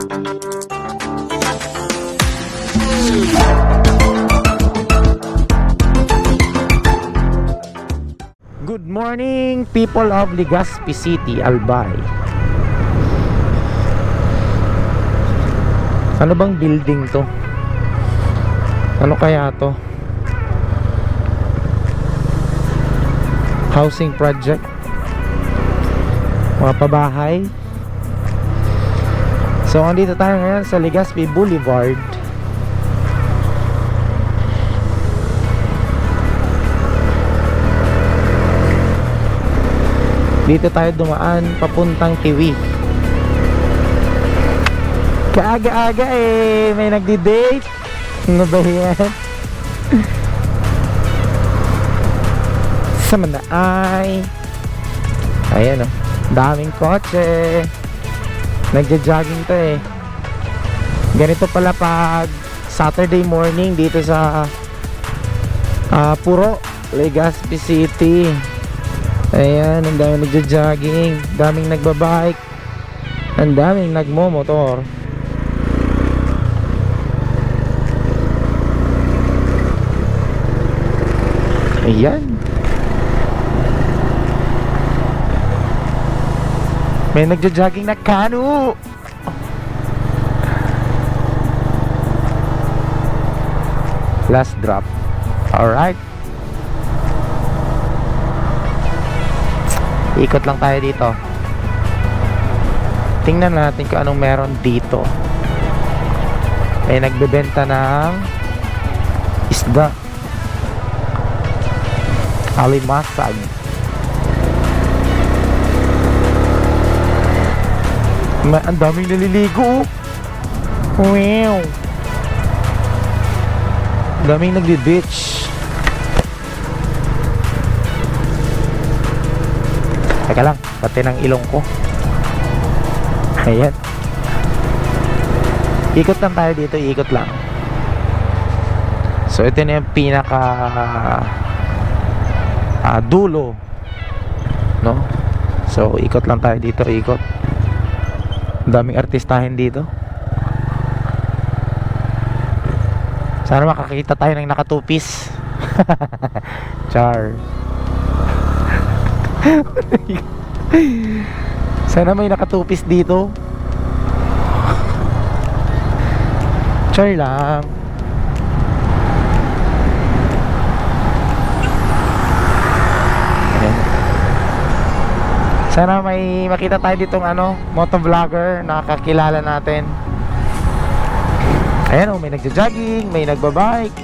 Good morning, people of Legazpi City, Albay. Ano bang building to? Ano kaya to? Housing project? Mga pabahay? So, andito tayo ngayon sa Legazpi Boulevard. Dito tayo dumaan papuntang Tiwi. Kaaga-aga eh, may nagdi-date. Ano ba yan? Sa Manaay. Ayan oh, daming kotse. Nagja-jogging to eh. Ganito pala pag Saturday morning dito sa ah, Puro, Legazpi City. Ayan, ang daming nagja-jogging, daming nagbabike, ang daming nagmo-motor. Ayan. May nagja-jogging na kanu. Last drop. Alright. Ikot lang tayo dito. Tingnan natin kung anong meron dito. May nagbebenta ng isda. Alimasag. Ma ang daming naliligo. oh. Wow. Daming nagdi-ditch. Teka lang, pati ng ilong ko. Ayan. Ikot lang tayo dito, ikot lang. So ito na yung pinaka ah, dulo. No? So ikot lang tayo dito, ikot. Daming artistahin dito. Sana makakita tayo ng nakatupis. Char. Sana may nakatupis dito. Char lang. Sana may makita tayo ditong ano, motovlogger na kakilala natin. Ayan oh, may nagja-jogging, may nagbabike,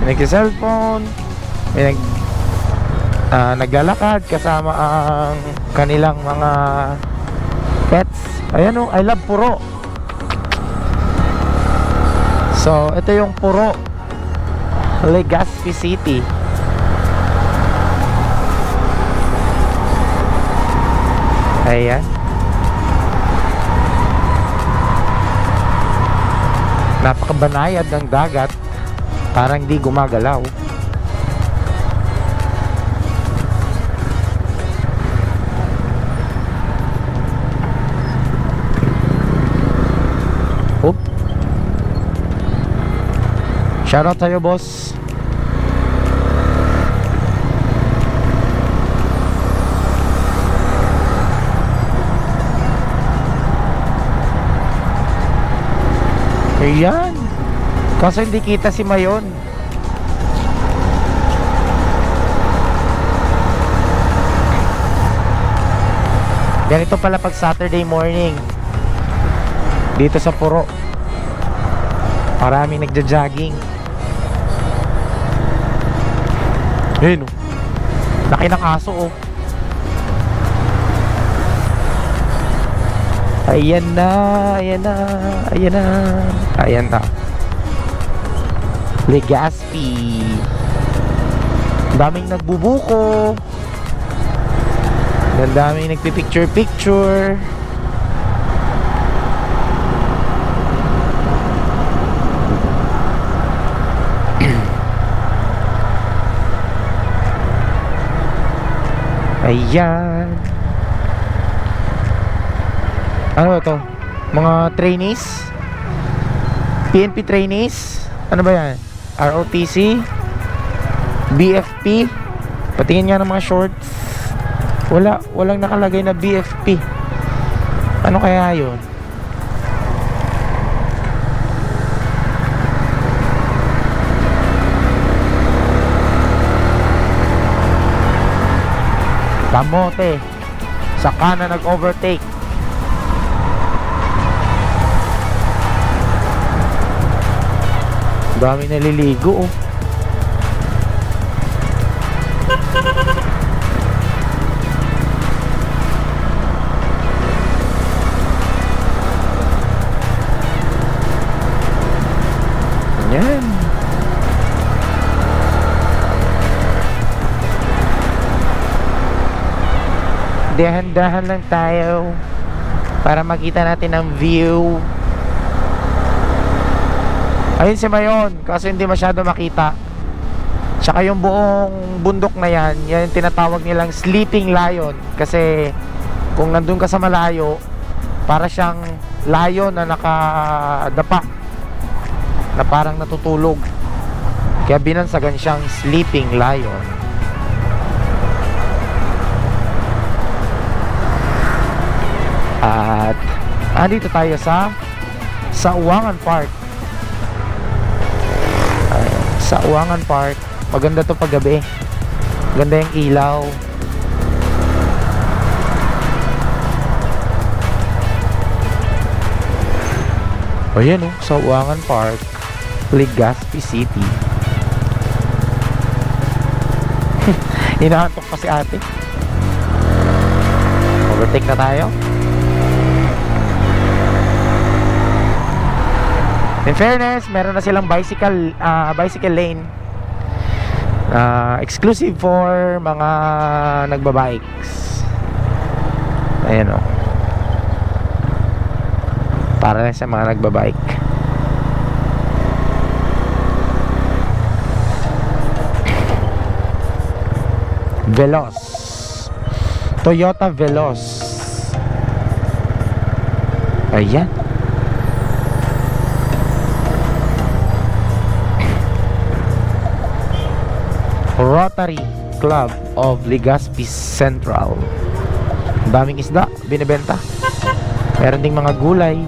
may nagja-cellphone, may nag ah, naglalakad kasama ang kanilang mga pets. Ayan oh, I love puro. So, ito yung puro Legazpi City. Ayan. Napakabanayad ng dagat. Parang di gumagalaw. Oop. Shoutout sa'yo, boss. Ayan. Kaso hindi kita si Mayon. Ganito pala pag Saturday morning. Dito sa Puro. Maraming nagja-jogging. Ayun oh. Laki ng aso oh. Ayan na, ayan na, ayan na. Ayan na. Legazpi. Daming nagbubuko. Ang daming nagpipicture-picture. Ayan. Ano to? Mga trainees. PNP trainees. Ano ba yan? ROTC. BFP. Patingin nga ng mga shorts. Wala, walang nakalagay na BFP. Ano kaya yun? Kamote. Saka na nag-overtake. Dami naliligo oh. Yan. Dahan-dahan lang tayo para makita natin ang view. Ayun si Mayon, kasi hindi masyado makita. Tsaka yung buong bundok na yan, yan yung tinatawag nilang sleeping lion. Kasi kung nandun ka sa malayo, para siyang lion na nakadapa. Na parang natutulog. Kaya binansagan siyang sleeping lion. At andito tayo sa sa Uwangan Park. Sa Uwangan Park. Maganda to paggabi. Ganda yung ilaw. O yan o, sa Uwangan Park, Legazpi City. Inaantok pa si ate. Overtake na tayo. In fairness, meron na silang bicycle ah, bicycle lane. Ah, exclusive for mga nagbabikes. Ayan o. Para lang sa mga nagbabike. Veloz. Toyota Veloz. Ayan. Rotary Club of Legazpi Central. Daming isda, binibenta. Meron ding mga gulay.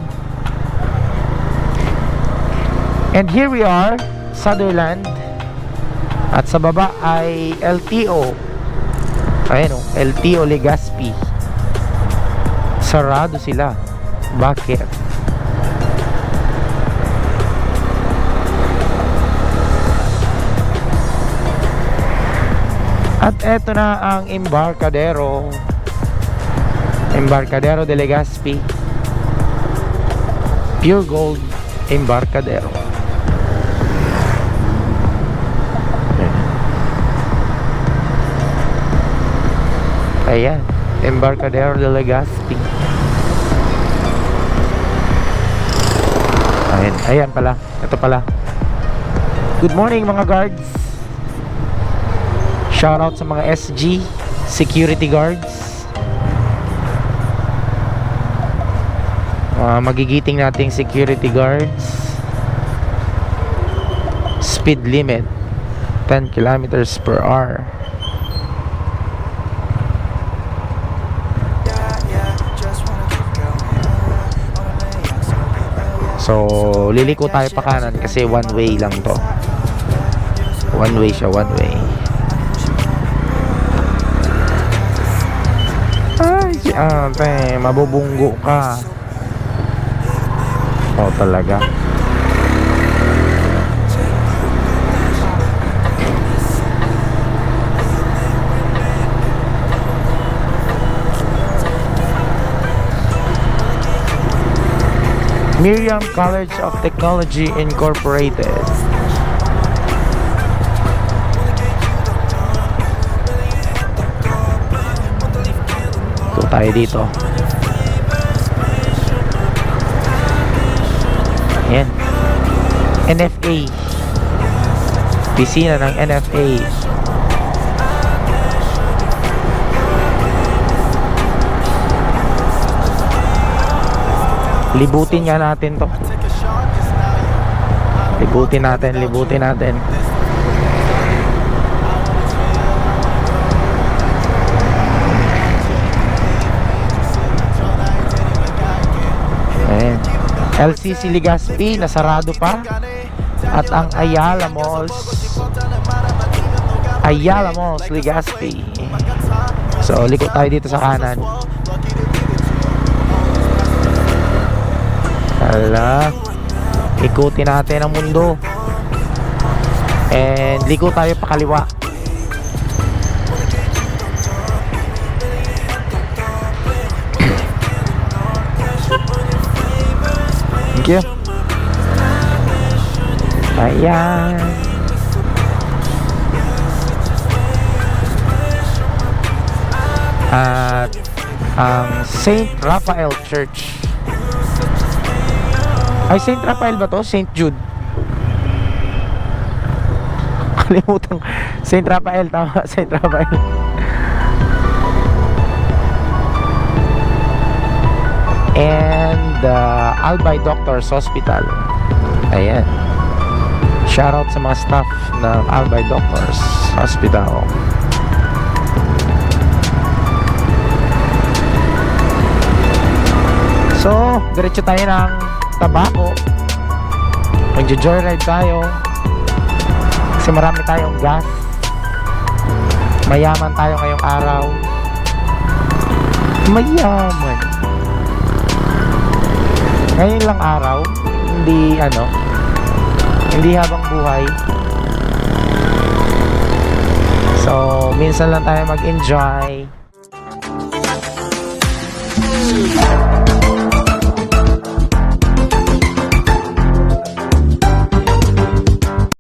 And here we are, Sutherland. At sa baba ay LTO. Ayan o, LTO Legazpi. Sarado sila. Bakit? At eto na ang Embarcadero. Embarcadero de Legazpi. Pure Gold Embarcadero. Ayan. Embarcadero de Legazpi. Ayan, ayan pala. Ito pala. Good morning mga guards. Shout out sa mga SG security guards. Mga magigiting nating security guards. Speed limit 10 kilometers per hour. So, liliko tayo pa kanan kasi one way lang to. One way siya, one way. Ate, mabubunggo ka. Oh, talaga. Miriam College of Technology Incorporated. Tayo dito. Ayan. NFA. Pisina ng NFA. Libutin nga natin to. Libutin natin, libutin natin. LCC Legazpi, nasarado pa. At ang Ayala Malls, Ayala Malls, Legazpi. So, likot tayo dito sa kanan. Hala. Ikutin natin ang mundo. And liko tayo pa Thank you. Ayan. At ang Saint Raphael Church. Ay, Saint Raphael ba to? Saint Jude. Kalimutan. Saint Raphael, tama. Saint Raphael. And uh, Albay Doctors Hospital. Ayan. Shoutout sa mga staff ng Albay Doctors Hospital. So, diretso tayo ng Tabaco. Magjo-joyride tayo. Kasi marami tayong gas. Mayaman tayo ngayong araw. Mayaman. Ngayon lang araw, hindi ano, hindi habang buhay. So, minsan lang tayo mag-enjoy.